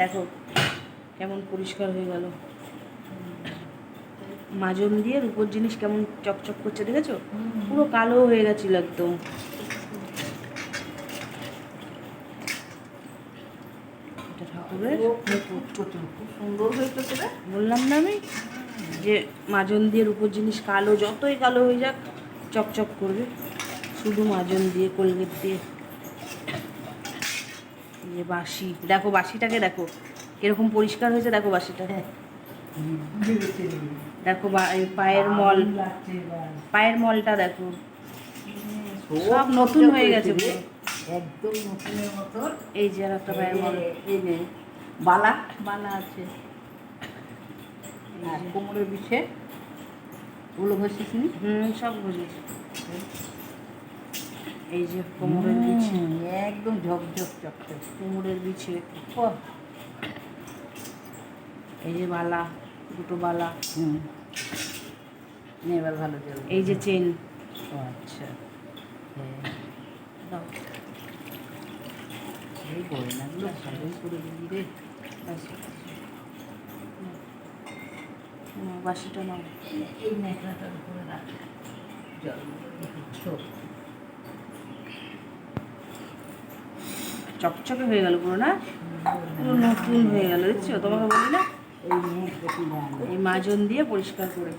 দেখো কেমন পরিষ্কার হয়ে গেল। মাজন দিয়ে রূপোর জিনিস কেমন চকচক করছে দেখেছ? পুরো কালো হয়ে গেছিল একদম। ঠাকুরের সুন্দর হয়েছে বললাম না আমি যে মাজন দিয়ে রূপোর জিনিস কালো যতই কালো হয়ে যাক চকচক করবে। শুধু মাজন দিয়ে কোলগেট দিয়ে। এই যে বাসি দেখো বাসিটাকে দেখো। কীরকম পরিষ্কার হয়েছে দেখো বাসিটা দেখো বা- এই পায়ের মল। পায়ের মলটা দেখো। সব নতুন হয়ে গেছে। একদম নতুনের মতন এই যে আর একটা পায়ের মল। এই নে বালা। বালা আছে। আর কোমরের বিছে ওগুলো ঘষিসনি? হুম সব বুঝেছি এই যে কোমরের বিছে একদম ঝকঝক চকচক কোমরের বিছে ওহ। এই যে বালা দুটো বালা। হুম। এবার ভালো চলবে এই যে চেন। ও আচ্ছা। হ্যাঁ। দাও। এই গয়নাগুলো ভালোই করে দিবি রে। বাসিটা নাও। এই ন্যাকড়াটার উপরে রাখ। জল ছোট চকচকে হয়ে গেল পুরো না পুরো নতুন হয়ে গেল, দেখছ? তোমাকে বলি না? এই মাজন দিয়ে পরিষ্কার করে